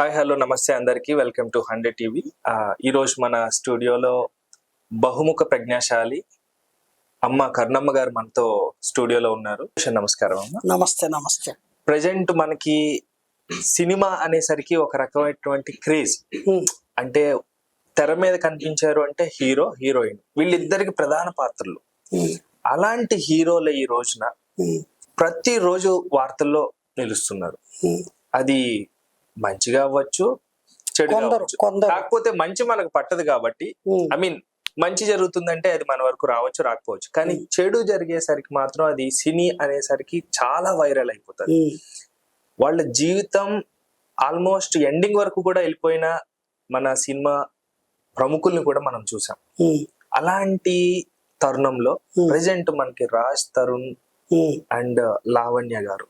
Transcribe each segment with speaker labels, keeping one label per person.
Speaker 1: Hi hello నమస్తే అందరికీ. Welcome to hundred TV ఈ రోజు మన స్టూడియోలో బహుముఖ ప్రజ్ఞాశాలి అమ్మ కర్ణమ్మ గారు మనతో స్టూడియోలో ఉన్నారు. నమస్కారం అమ్మ.
Speaker 2: నమస్తే నమస్తే.
Speaker 1: ప్రజెంట్ మనకి సినిమా అనేసరికి ఒక రకమైనటువంటి క్రేజ్. అంటే తెర మీద కనిపించారు అంటే హీరో హీరోయిన్. వీళ్ళిద్దరికి ప్రధాన పాత్రలు. అలాంటి హీరోల ఈ రోజున ప్రతిరోజు వార్తల్లో నిలుస్తున్నారు. అది మంచిగా అవ్వచ్చు
Speaker 2: కొందరు
Speaker 1: కాకపోతే మంచి మనకు పట్టదు కాబట్టి ఐ మీన్ మంచి జరుగుతుందంటే అది మన వరకు రావచ్చు రాకపోవచ్చు. కానీ చెడు జరిగేసరికి మాత్రం అది సినీ అనేసరికి చాలా వైరల్ అయిపోతుంది. వాళ్ళ జీవితం ఆల్మోస్ట్ ఎండింగ్ వరకు కూడా వెళ్ళిపోయిన మన సినిమా ప్రముఖుల్ని కూడా మనం చూసాం. అలాంటి తరుణంలో. ప్రజెంట్ మనకి రాజ్ తరుణ్ అండ్ లావణ్య గారు.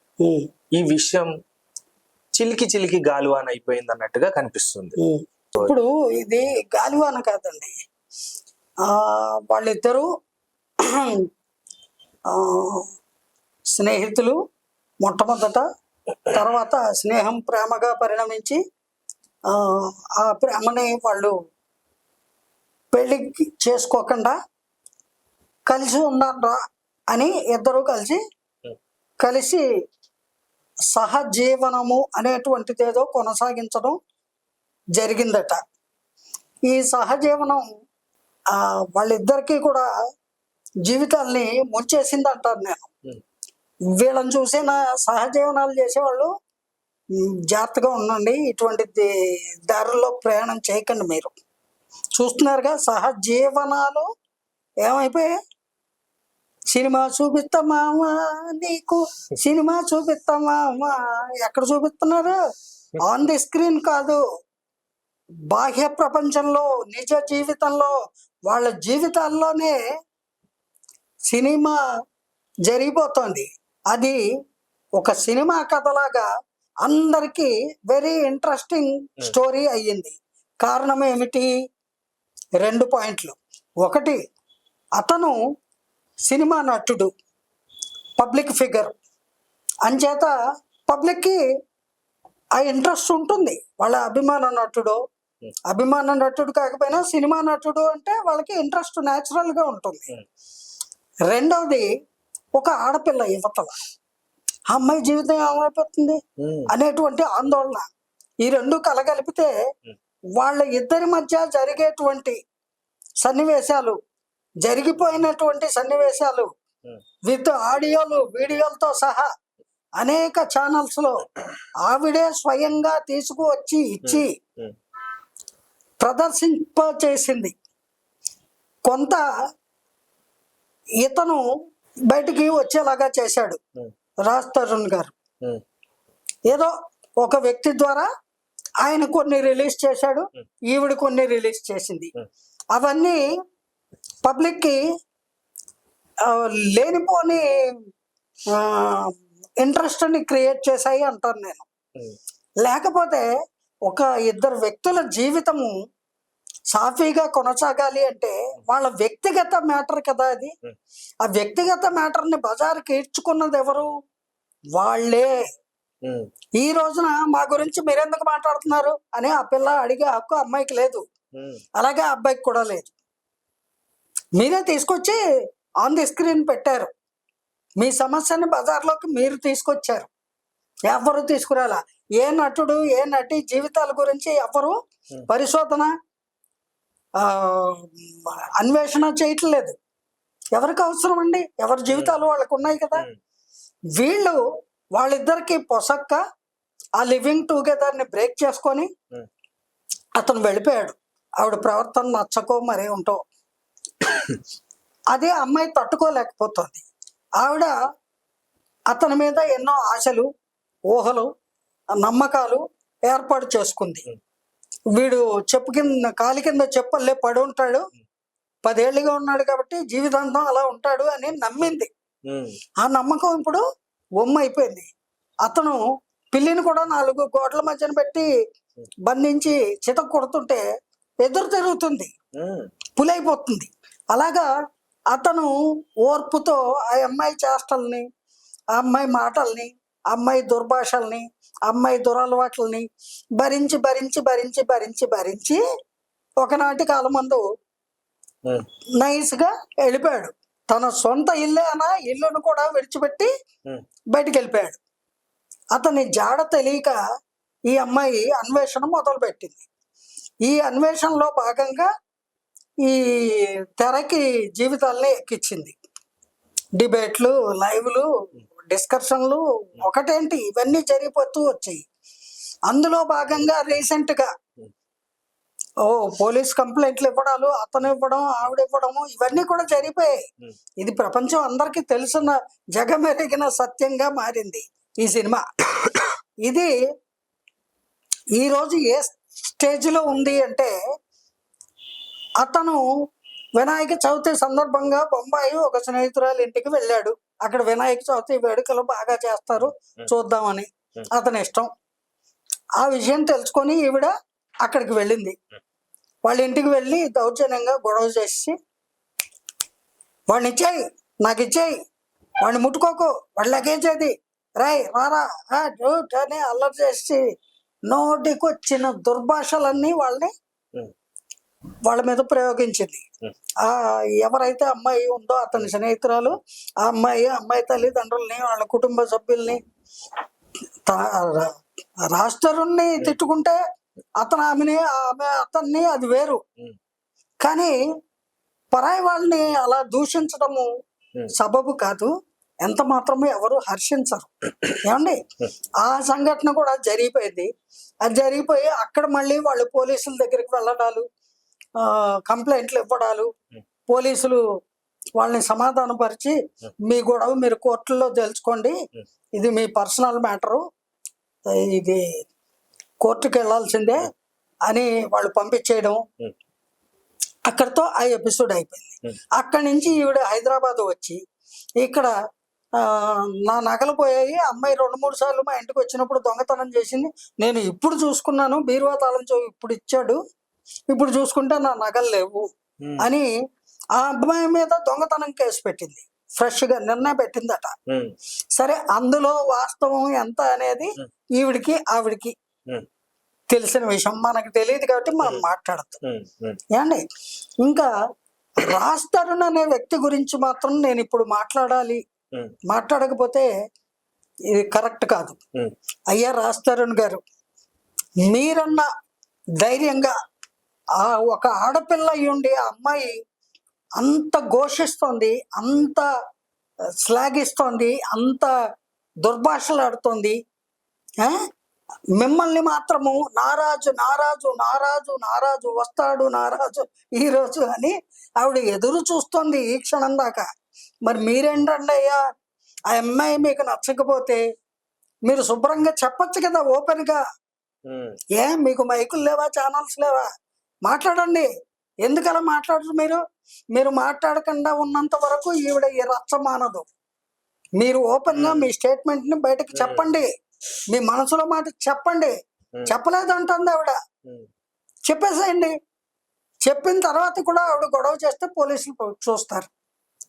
Speaker 1: ఈ విషయం చిలికి చిలికి గాలువాన్ అయిపోయింది అన్నట్టుగా కనిపిస్తుంది.
Speaker 2: ఇప్పుడు ఇది గాలివాన కాదండి. ఆ వాళ్ళిద్దరూ స్నేహితులు మొట్టమొదట తర్వాత స్నేహం ప్రేమగా పరిణమించి ఆ ఆ ప్రేమని వాళ్ళు పెళ్ళి చేసుకోకుండా కలిసి ఉన్నారా అని ఇద్దరు కలిసి కలిసి సహజీవనము అనేటువంటిది ఏదో కొనసాగించడం జరిగిందట. ఈ సహజీవనం ఆ, వాళ్ళిద్దరికీ కూడా జీవితాల్ని ముంచేసింది అంటాను నేను. వీళ్ళని చూసిన సహజీవనాలు చేసేవాళ్ళు జాగ్రత్తగా ఉండండి ఇటువంటి దారుల్లో ప్రయాణం చేయకండి మీరు. చూస్తున్నారుగా సహజీవనాలు ఏమైపోయాయి? సినిమా చూపిస్తామా? నీకు సినిమా చూపిస్తామా? ఎక్కడ చూపిస్తున్నారు? ఆన్ ది స్క్రీన్ కాదు. బాహ్య ప్రపంచంలో నిజ జీవితంలో వాళ్ళ జీవితాల్లోనే సినిమా జరిగిపోతోంది. అది ఒక సినిమా కథలాగా అందరికీ వెరీ ఇంట్రెస్టింగ్ స్టోరీ అయ్యింది. కారణం ఏమిటి? రెండు పాయింట్లు. ఒకటి అతను సినిమా నటుడు పబ్లిక్ ఫిగర్ అంచేత పబ్లిక్కి ఆ ఇంట్రెస్ట్ ఉంటుంది వాళ్ళ అభిమాన నటుడు. అభిమాన నటుడు కాకపోయినా సినిమా నటుడు అంటే వాళ్ళకి ఇంట్రెస్ట్ న్యాచురల్గా ఉంటుంది. రెండవది ఒక ఆడపిల్ల యువతల ఆ అమ్మాయి జీవితం ఏమైపోతుంది. అనేటువంటి ఆందోళన ఈ రెండు కలగలిపితే. వాళ్ళ ఇద్దరి మధ్య జరిగేటువంటి సన్నివేశాలు జరిగిపోయినటువంటి సన్నివేశాలు
Speaker 1: Hmm.
Speaker 2: విత్ ఆడియోలు వీడియోలతో సహా అనేక ఛానల్స్లో ఆవిడే స్వయంగా తీసుకువచ్చి ఇచ్చి
Speaker 1: Hmm.
Speaker 2: ప్రదర్శింప చేసింది కొంత ఇతను బయటికి వచ్చేలాగా చేశాడు
Speaker 1: Hmm.
Speaker 2: రాజ్ తరుణ్ గారు
Speaker 1: Hmm.
Speaker 2: ఏదో ఒక వ్యక్తి ద్వారా ఆయన కొన్ని రిలీజ్ చేశాడు
Speaker 1: Hmm.
Speaker 2: ఈవిడ కొన్ని రిలీజ్ చేసింది
Speaker 1: Hmm.
Speaker 2: అవన్నీ పబ్లిక్కి ఆ, లేనిపోని ఇంట్రెస్ట్ని క్రియేట్ చేశాయి అంటాను నేను. లేకపోతే ఒక ఇద్దరు వ్యక్తుల జీవితము సాఫీగా కొనసాగాలి అంటే వాళ్ళ వ్యక్తిగత మ్యాటర్ కదా అది. ఆ వ్యక్తిగత మ్యాటర్ని బజారుకి ఈడ్చుకున్నది ఎవరు వాళ్ళే. ఈ రోజున మా గురించి మీరెందుకు మాట్లాడుతున్నారు అని ఆ పిల్ల అడిగే హక్కు అమ్మాయికి లేదు. అలాగే అబ్బాయికి కూడా లేదు మీరే తీసుకొచ్చి ఆన్ ది స్క్రీన్ పెట్టారు. మీ సమస్యని బజార్లోకి మీరు తీసుకొచ్చారు. ఎవరు తీసుకురాలా? ఏ నటుడు ఏ నటి జీవితాల గురించి ఎవరు. పరిశోధన అన్వేషణ చేయట్లేదు. ఎవరికి అవసరం అండి? ఎవరి జీవితాలు వాళ్ళకు ఉన్నాయి కదా. వీళ్ళు వాళ్ళిద్దరికి పొసక్క ఆ లివింగ్ టుగెదర్ని బ్రేక్ చేసుకొని. అతను వెళ్ళిపోయాడు. ఆవిడ ప్రవర్తన నచ్చకో మరే ఉంటావు అదే అమ్మాయి తట్టుకోలేకపోతుంది ఆవిడ అతని మీద ఎన్నో ఆశలు ఊహలు నమ్మకాలు ఏర్పాటు చేసుకుంది. వీడు చెప్పు కింద కాలి కింద చెప్పల్లే పడి ఉంటాడు పదేళ్ళుగా ఉన్నాడు కాబట్టి జీవితాంతం అలా ఉంటాడు అని నమ్మింది. ఆ నమ్మకం ఇప్పుడు బొమ్మ అయిపోయింది అతను పిల్లిని కూడా నాలుగు గోడల మధ్యన పెట్టి బంధించి చిత కొడుతుంటే ఎదురు తిరుగుతుంది. పులైపోతుంది అలాగా అతను ఓర్పుతో ఆ అమ్మాయి చేష్టల్ని ఆ అమ్మాయి మాటల్ని అమ్మాయి దుర్భాషల్ని అమ్మాయి దురలవాట్లని భరించి భరించి భరించి భరించి భరించి ఒకనాటి కాలం మందు
Speaker 1: ఉమ్,
Speaker 2: నైస్గా వెళ్ళిపోయాడు. తన సొంత ఇల్లే అన్న ఇల్లును కూడా విడిచిపెట్టి బయటికి వెళ్ళిపోయాడు అతని జాడ తెలియక ఈ అమ్మాయి అన్వేషణ మొదలుపెట్టింది. ఈ అన్వేషణలో భాగంగా ఈ తెరకి జీవితాల్ని ఎక్కించింది డిబేట్లు లైవ్లు డిస్కషన్లు ఒకటేంటి? ఇవన్నీ జరిగిపోతూ వచ్చాయి. అందులో భాగంగా రీసెంట్గా ఓ పోలీస్ కంప్లైంట్లు ఇవ్వడాలు అతను ఇవ్వడం ఆవిడ ఇవ్వడము ఇవన్నీ కూడా జరిగిపోయాయి. ఇది ప్రపంచం అందరికీ తెలిసిన జగమెరిగిన సత్యంగా మారింది ఈ సినిమా. ఇది ఈరోజు ఏ స్టేజ్లో ఉంది అంటే అతను వినాయక చవితి సందర్భంగా బొంబాయి ఒక స్నేహితురాలు ఇంటికి వెళ్ళాడు. అక్కడ వినాయక చవితి వేడుకలు బాగా చేస్తారు. చూద్దామని. అతని ఇష్టం. ఆ విషయం తెలుసుకొని ఈవిడ అక్కడికి వెళ్ళింది. వాళ్ళ ఇంటికి వెళ్ళి దౌర్జన్యంగా గొడవ చేసి వాడిని ఇచ్చేయి నాకు ఇచ్చేయి వాడిని ముట్టుకోకు వాడి లగేజ్ అది. రాయ్ రారా అని అల్లరి చేసి నోటికి వచ్చిన దుర్భాషలన్నీ వాళ్ళని వాళ్ళ మీద ప్రయోగించింది.
Speaker 1: Hmm.
Speaker 2: ఆ ఎవరైతే అమ్మాయి ఉందో అతని స్నేహితురాలు ఆ అమ్మాయి అమ్మాయి తల్లిదండ్రుల్ని వాళ్ళ కుటుంబ సభ్యుల్ని రాష్ట్రుణ్ణి తిట్టుకుంటే అతను ఆమెని ఆమె అతన్ని అది వేరు.
Speaker 1: ఉమ్,
Speaker 2: కానీ పరాయి వాళ్ళని అలా దూషించడము సబబు కాదు. ఎంత మాత్రము ఎవరు హర్షించరు. ఏమండి? ఆ సంఘటన కూడా జరిగిపోయింది. అది జరిగిపోయి అక్కడ మళ్ళీ వాళ్ళు పోలీసుల దగ్గరికి వెళ్ళడాలు. కంప్లైంట్లు ఇవ్వడాలు పోలీసులు వాళ్ళని సమాధానపరిచి మీ గొడవ మీరు కోర్టులో తెలుసుకోండి ఇది మీ పర్సనల్ మ్యాటరు. ఇది కోర్టుకి వెళ్ళాల్సిందే అని వాళ్ళు పంపించేయడం. అక్కడితో ఆ ఎపిసోడ్ అయిపోయింది. అక్కడి నుంచి ఈవిడ హైదరాబాద్ వచ్చి ఇక్కడ నా నగలు పోయాయి. అమ్మాయి రెండు మూడు సార్లు మా ఇంటికి వచ్చినప్పుడు దొంగతనం చేసింది. నేను ఇప్పుడు చూసుకున్నాను. బీరువా తాళం చెవి ఇప్పుడు ఇచ్చాడు. ఇప్పుడు చూసుకుంటే నా నగలు లేవు అని ఆ అమ్మాయి మీద దొంగతనం కేసు పెట్టింది. ఫ్రెష్గా నిర్ణయం పెట్టిందట సరే అందులో వాస్తవం ఎంత అనేది. ఈవిడికి ఆవిడికి తెలిసిన విషయం. మనకు తెలియదు కాబట్టి మనం మాట్లాడతాం ఏమండి? ఇంకా రాజ్ తరుణ్ అనే వ్యక్తి గురించి మాత్రం నేను ఇప్పుడు మాట్లాడాలి. మాట్లాడకపోతే ఇది కరెక్ట్ కాదు. అయ్యా రాజ్ తరుణ్ గారు మీరన్న ధైర్యంగా ఆ ఒక ఆడపిల్ల అయి ఉండి ఆ అమ్మాయి అంత ఘోషిస్తోంది అంత శ్లాఘిస్తోంది అంత దుర్భాషలాడుతోంది? మిమ్మల్ని మాత్రము నారాజు నారాజు నారాజు నారాజు వస్తాడు నారాజు ఈ రోజు అని ఆవిడ ఎదురు చూస్తోంది ఈ క్షణం దాకా. మరి మీరేంటండి అయ్యా? ఆ అమ్మాయి మీకు నచ్చకపోతే మీరు శుభ్రంగా చెప్పొచ్చు కదా ఓపెన్గా
Speaker 1: ఉమ్,
Speaker 2: ఏ మీకు మైకులు లేవా ఛానల్స్ లేవా? మాట్లాడండి. ఎందుకలా మాట్లాడరు మీరు? మీరు మాట్లాడకుండా ఉన్నంత వరకు ఈవిడ ఈ రచ్చ మానదు. మీరు ఓపెన్గా మీ స్టేట్మెంట్ని బయటకు చెప్పండి. మీ మనసులో మాట చెప్పండి. చెప్పలేదు అంటుంది ఆవిడ. చెప్పేసేయండి. చెప్పిన తర్వాత కూడా ఆవిడ గొడవ చేస్తే పోలీసులు చూస్తారు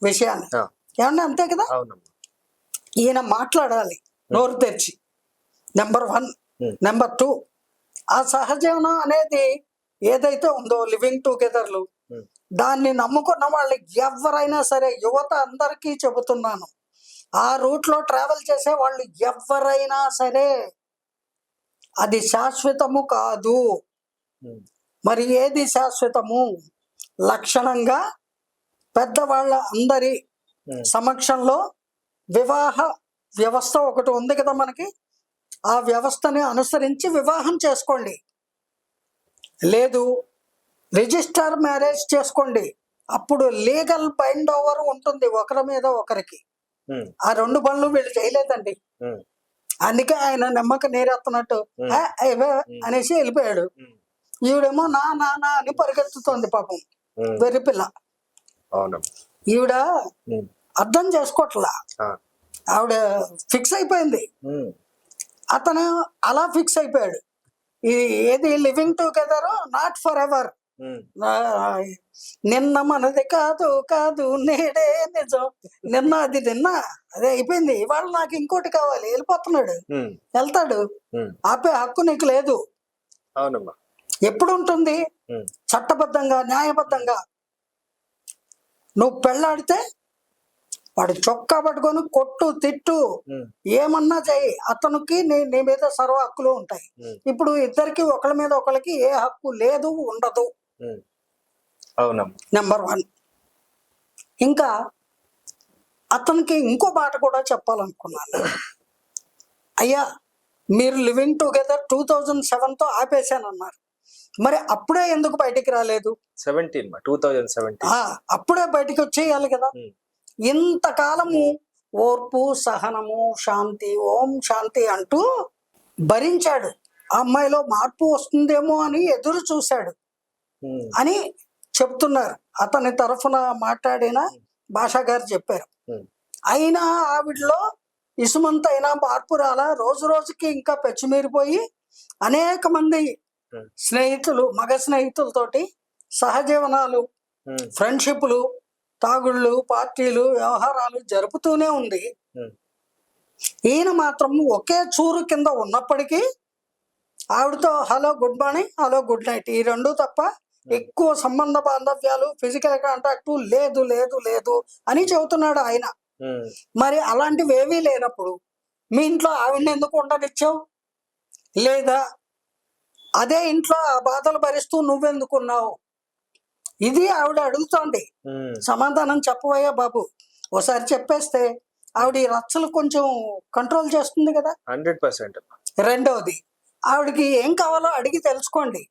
Speaker 2: విషయాన్ని. ఏమన్నా అంతే కదా? ఈయన మాట్లాడాలి. నోరు తెరిచి. Number one. Number two. ఆ సహజీవనం అనేది ఏదైతే ఉందో లివింగ్ టుగెదర్లు
Speaker 1: ఉమ్,
Speaker 2: దాన్ని నమ్ముకున్న వాళ్ళు ఎవరైనా సరే యువత అందరికీ చెబుతున్నాను. ఆ రూట్లో ట్రావెల్ చేసే వాళ్ళు ఎవరైనా సరే అది శాశ్వతము కాదు.
Speaker 1: ఉమ్,
Speaker 2: మరి ఏది శాశ్వతము? లక్షణంగా పెద్దవాళ్ళ అందరి
Speaker 1: ఉమ్,
Speaker 2: సమక్షంలో వివాహ వ్యవస్థ ఒకటి ఉంది కదా మనకి. ఆ వ్యవస్థని అనుసరించి వివాహం చేసుకోండి. లేదు రిజిస్టర్ మ్యారేజ్ చేసుకోండి. అప్పుడు లీగల్ బైండ్ ఓవర్ ఉంటుంది ఒకరి మీద ఒకరికి. ఆ రెండు పనులు వీళ్ళు చేయలేదండి. అందుకే ఆయన నమ్మక నీరెత్తున్నట్టు అనేసి వెళ్ళిపోయాడు. ఈవిడేమో నా నా నా అని పరిగెత్తుతోంది పాపం. వెర్రి పిల్ల ఈవిడ అర్థం చేసుకోవట్లా ఆవిడ ఫిక్స్ అయిపోయింది. అతను అలా ఫిక్స్ అయిపోయాడు. ఏది living together not forever నిన్న మనది కాదు కాదు నేడే నిజం. నిన్న అది నిన్న. అదే అయిపోయింది. ఇవాళ నాకు ఇంకోటి కావాలి. వెళ్ళిపోతున్నాడు. వెళ్తాడు. ఆపే హక్కు నీకు లేదు. ఎప్పుడు ఉంటుంది చట్టబద్ధంగా న్యాయబద్ధంగా. నువ్వు పెళ్ళాడితే వాడు చొక్కా పట్టుకొని కొట్టు తిట్టు. ఏమన్నా చెయ్యి. అతనికి నీ నీ మీద సర్వ హక్కులు ఉంటాయి. ఇప్పుడు ఇద్దరికి ఒకళ్ళ మీద ఒకళ్ళకి ఏ హక్కు లేదు ఉండదు. నెంబర్ వన్ ఇంకా అతనికి ఇంకో మాట కూడా చెప్పాలనుకున్నాను. అయ్యా మీరు లివింగ్ టుగెదర్ టూ థౌజండ్ సెవెన్తో ఆపేశానన్నారు. మరి అప్పుడే ఎందుకు బయటికి రాలేదు?
Speaker 1: సెవెంటీన్ టూ థౌజండ్ సెవెంటీన్
Speaker 2: అప్పుడే బయటికి వచ్చేయాలి కదా. ఇంతకాలము ఓర్పు సహనము శాంతి ఓం శాంతి అంటూ భరించాడు. ఆ అమ్మాయిలో మార్పు వస్తుందేమో అని ఎదురు చూశాడు అని చెప్తున్నారు. అతని తరఫున మాట్లాడిన భాషా గారు చెప్పారు. అయినా ఆవిడలో ఇసుమంత అయినా మార్పు రాలా? రోజు రోజుకి ఇంకా పెచ్చుమీరిపోయి అనేక మంది స్నేహితులు మగ స్నేహితులతోటి సహజీవనాలు ఫ్రెండ్షిప్లు తాగుళ్ళు పార్టీలు వ్యవహారాలు జరుపుతూనే ఉంది. ఈయన మాత్రం ఒకే చూరు కింద ఉన్నప్పటికీ ఆవిడతో hello good morning hello good night ఈ రెండు తప్ప ఎక్కువ సంబంధ బాంధవ్యాలు ఫిజికల్ కాంటాక్ట్ లేదు లేదు లేదు అని చెబుతున్నాడు ఆయన. మరి అలాంటివి ఏవీ లేనప్పుడు మీ ఇంట్లో ఆవిడని ఎందుకు ఉండనిచ్చావు? లేదా అదే ఇంట్లో ఆ బాధలు భరిస్తూ నువ్వెందుకున్నావు ఇది ఆవిడ అడుగుతోంది. సమాధానం చెప్పవయ్యా బాబు. ఒకసారి చెప్పేస్తే ఆవిడ ఈ రచ్చలు కొంచెం కంట్రోల్ చేస్తుంది కదా?
Speaker 1: Hundred percent.
Speaker 2: రెండవది ఆవిడకి ఏం కావాలో అడిగి తెలుసుకోండి.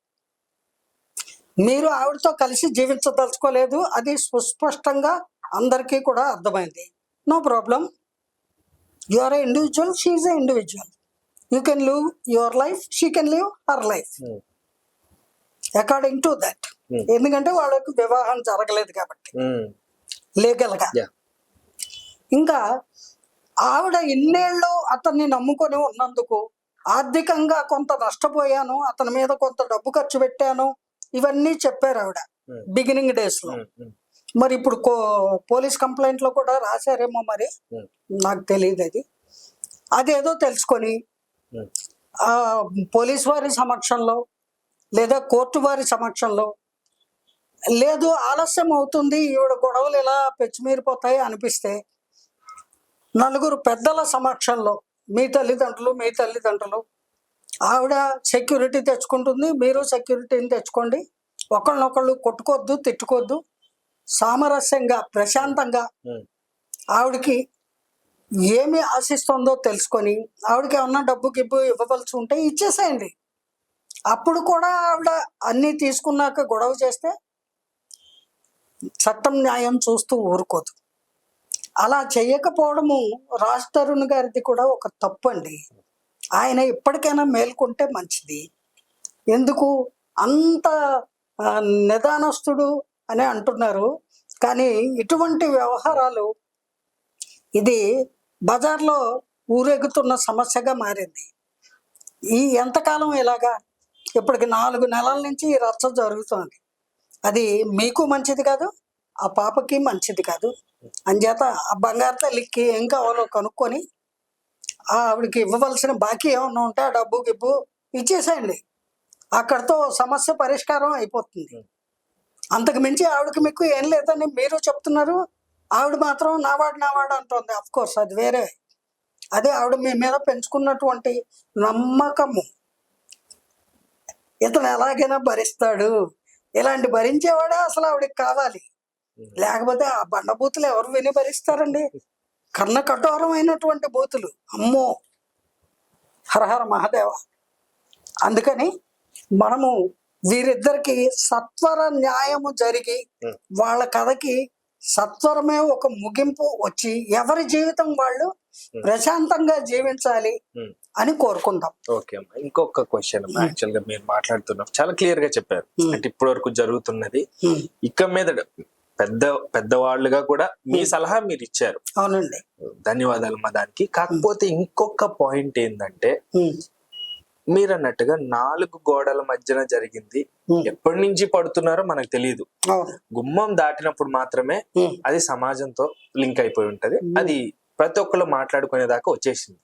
Speaker 2: మీరు ఆవిడతో కలిసి జీవించదలుచుకోలేదు అది సుస్పష్టంగా అందరికీ కూడా అర్థమైంది. No problem. You are a individual she a individual you can live your life she can live her life according to that
Speaker 1: Hmm.
Speaker 2: ఎందుకంటే వాళ్ళకి వివాహం జరగలేదు కాబట్టి.
Speaker 1: ఉమ్,
Speaker 2: లీగల్గా
Speaker 1: Yeah.
Speaker 2: ఇంకా ఆవిడ ఇన్నేళ్ళు అతన్ని నమ్ముకొని ఉన్నందుకు ఆర్థికంగా కొంత నష్టపోయాను అతని మీద కొంత డబ్బు ఖర్చు పెట్టాను ఇవన్నీ చెప్పారు ఆవిడ.
Speaker 1: Hmm.
Speaker 2: బిగినింగ్ డేస్లో.
Speaker 1: ఉమ్,
Speaker 2: మరి ఇప్పుడు కో- పోలీస్ కంప్లైంట్లో కూడా రాశారేమో మరి?
Speaker 1: Hmm.
Speaker 2: నాకు తెలియదు అది. అదేదో తెలుసుకొని పోలీస్ వారి సమక్షంలో లేదా కోర్టు వారి సమక్షంలో. లేదు ఆలస్యం అవుతుంది ఈవిడ గొడవలు ఇలా పెచ్చిమీరిపోతాయి అనిపిస్తే నలుగురు పెద్దల సమక్షంలో మీ తల్లిదండ్రులు మీ తల్లిదండ్రులు ఆవిడ సెక్యూరిటీ తెచ్చుకుంటుంది మీరు సెక్యూరిటీని తెచ్చుకోండి ఒకళ్ళనొకళ్ళు కొట్టుకోవద్దు తిట్టుకోవద్దు సామరస్యంగా ప్రశాంతంగా ఆవిడకి ఏమి ఆశిస్తుందో తెలుసుకొని ఆవిడకి ఏమన్నా డబ్బు గిబ్బు ఇవ్వవలసి ఉంటే ఇచ్చేసేయండి. అప్పుడు కూడా ఆవిడ అన్నీ తీసుకున్నాక గొడవ చేస్తే చట్టం న్యాయం చూస్తూ ఊరుకోదు. అలా చేయకపోవడము రాజ్ తరుణ్ గారిది కూడా ఒక తప్పు అండి ఆయన ఇప్పటికైనా మేల్కొంటే మంచిది. ఎందుకు? అంత నిదానస్తుడు అని అంటున్నారు. కానీ ఇటువంటి వ్యవహారాలు ఇది బజార్లో ఊరేగుతున్న సమస్యగా మారింది. ఈ ఎంతకాలం ఇలాగా? ఇప్పటికి నాలుగు నెలల నుంచి ఈ రచ్చ జరుగుతోంది. అది మీకు మంచిది కాదు ఆ పాపకి మంచిది కాదు. అంచేత ఆ బంగారు తల్లికి ఏం కావాలో కనుక్కొని ఆవిడకి ఇవ్వవలసిన బాకీ ఏమన్నా ఉంటే ఆ డబ్బు గిబ్బు ఇచ్చేసేయండి. అక్కడతో సమస్య పరిష్కారం అయిపోతుంది. అంతకు మించి ఆవిడకి మీకు ఏం లేదని మీరు చెప్తున్నారు. ఆవిడ మాత్రం నావాడు నావాడు అంటుంది. అఫ్ కోర్స్ అది వేరే. అదే ఆవిడ మీ మీద పెంచుకున్నటువంటి నమ్మకము. ఇతను ఎలాగైనా భరిస్తాడు. ఇలాంటి భరించేవాడే అసలు ఆవిడకి కావాలి. లేకపోతే ఆ బండ బూతులు ఎవరు విని భరిస్తారండి? కన్న కఠోరమైనటువంటి బూతులు. అమ్మో! హరహర మహాదేవ. అందుకని మనము వీరిద్దరికి సత్వర న్యాయము జరిగి. వాళ్ళ కథకి సత్వరమే ఒక ముగింపు వచ్చి ఎవరి జీవితం వాళ్ళు. ప్రశాంతంగా జీవించాలి. అని కోరుకుందాం.
Speaker 1: ఓకే అమ్మా. ఇంకొక క్వశ్చన్ అమ్మా. యాక్చువల్గా మీరు మాట్లాడుతున్నారు చాలా క్లియర్గా చెప్పారు. అంటే ఇప్పటి వరకు జరుగుతున్నది. ఇక మీద పెద్ద పెద్దవాళ్ళుగా కూడా మీ. సలహా మీరు ఇచ్చారు.
Speaker 2: అవునండి.
Speaker 1: ధన్యవాదాలు మా దానికి. కాకపోతే ఇంకొక పాయింట్ ఏంటంటే. మీరు అన్నట్టుగా నాలుగు గోడల మధ్యన జరిగింది. ఎప్పటి నుంచి పడుతున్నారో మనకు తెలియదు గుమ్మం దాటినప్పుడు మాత్రమే అది సమాజంతో లింక్ అయిపోయి ఉంటది. అది ప్రతి ఒక్కళ్ళు మాట్లాడుకునేదాకా వచ్చేసింది.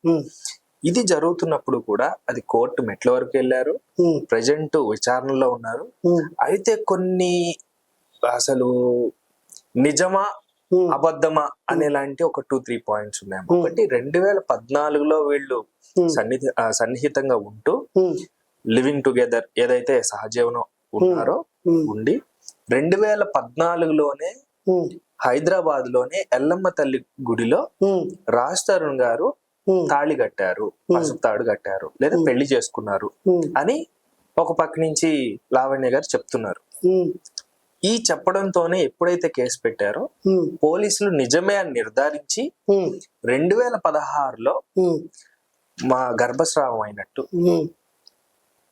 Speaker 1: ఇది జరుగుతున్నప్పుడు కూడా అది కోర్టు మెట్ల వరకు వెళ్ళారు. ప్రజెంట్ విచారణలో ఉన్నారు. అయితే కొన్ని అసలు నిజమా అబద్ధమా అనేలాంటి ఒక టూ త్రీ పాయింట్స్ ఉన్నాయి. ఒకటి రెండు వేల పద్నాలుగులో వీళ్ళు సన్నిధి సన్నిహితంగా ఉంటూ లివింగ్ టుగెదర్ ఏదైతే సహజీవనం ఉన్నారో ఉండి రెండు వేల పద్నాలుగులోనే హైదరాబాద్లోనే ఎల్లమ్మ తల్లి గుడిలో రాజ్ తరుణ్ గారు తాళి కట్టారు పసుపు తాడు కట్టారు లేదా. పెళ్ళి చేసుకున్నారు అని ఒక పక్క నుంచి లావణ్య గారు చెప్తున్నారు. ఈ చెప్పడంతోనే ఎప్పుడైతే కేసు పెట్టారో పోలీసులు నిజమే అని నిర్ధారించి రెండు వేల పదహారులో మా గర్భస్రావం అయినట్టు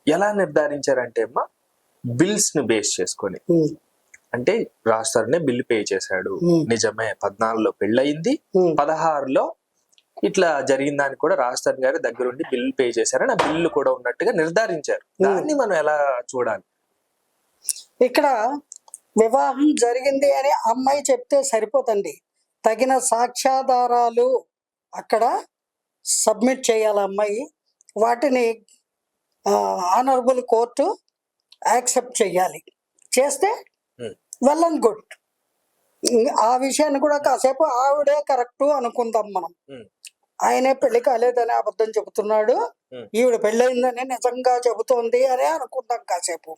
Speaker 1: ఎలా నిర్ధారించారంటే అమ్మా బిల్స్ని బేస్ చేసుకొని. అంటే రాస్తారనే బిల్ పే చేశాడు. నిజమే పద్నాలుగులో పెళ్ళయింది. పదహారులో ఇట్లా జరిగిన దానికి కూడా రాజస్థాన్ గారి దగ్గరుండి బిల్లు పే చేశారని ఆ బిల్లు కూడా ఉన్నట్టుగా నిర్ధారించారు. దాన్ని మనం ఎలా చూడాలి?
Speaker 2: ఇక్కడ వివాహం జరిగింది అని అమ్మాయి చెప్తే సరిపోతండి. తగిన సాక్ష్యాధారాలు అక్కడ సబ్మిట్ చేయాలి అమ్మాయి. వాటిని ఆనరబుల్ కోర్టు యాక్సెప్ట్ చేయాలి. చేస్తే. వెల్ అండ్ గుడ్ ఆ విషయాన్ని కూడా కాసేపు ఆవిడే కరెక్ట్ అనుకుందాం మనం. ఆయనే పెళ్ళి కాలేదని అబద్ధం చెబుతున్నాడు. ఈవిడ పెళ్ళయిందని నిజంగా చెబుతోంది అని అనుకుందాం కాసేపు.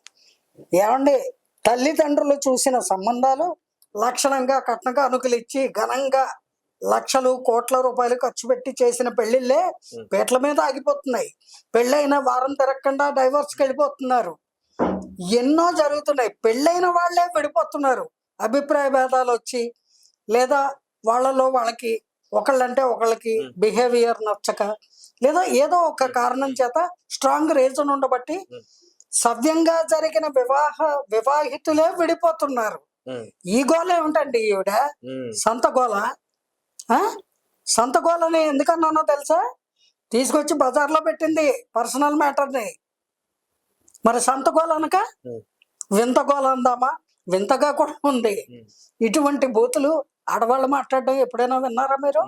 Speaker 2: ఏమండి? తల్లిదండ్రులు చూసిన సంబంధాలు లక్షణంగా కట్న కానుకలు ఇచ్చి ఘనంగా లక్షలు కోట్ల రూపాయలు ఖర్చు పెట్టి చేసిన
Speaker 1: పెళ్ళిళ్ళే.
Speaker 2: పేట్ల మీద ఆగిపోతున్నాయి. పెళ్ళైన వారం తిరగకుండా డైవర్స్కి వెళ్ళిపోతున్నారు. ఎన్నో జరుగుతున్నాయి. పెళ్ళైన వాళ్ళే విడిపోతున్నారు. అభిప్రాయ భేదాలు వచ్చి లేదా వాళ్ళలో వాళ్ళకి ఒకళ్ళంటే ఒకళ్ళకి. బిహేవియర్ నచ్చక లేదా ఏదో ఒక కారణం చేత స్ట్రాంగ్ రీజన్ ఉండబట్టి. సవ్యంగా జరిగిన వివాహ వివాహితులే విడిపోతున్నారు. ఈ గోల ఏమిటండి ఈవిడ? సంత గోల? ఆ? సంత గోలని ఎందుకన్నానో తెలుసా? తీసుకొచ్చి బజార్లో పెట్టింది పర్సనల్ మ్యాటర్ని మరి సంత గోల అనక? వింత గోల అందామా? వింతగా కూడా ఉంది. ఇటువంటి బూతులు ఆడవాళ్ళు మాట్లాడడం ఎప్పుడైనా విన్నారా మీరు?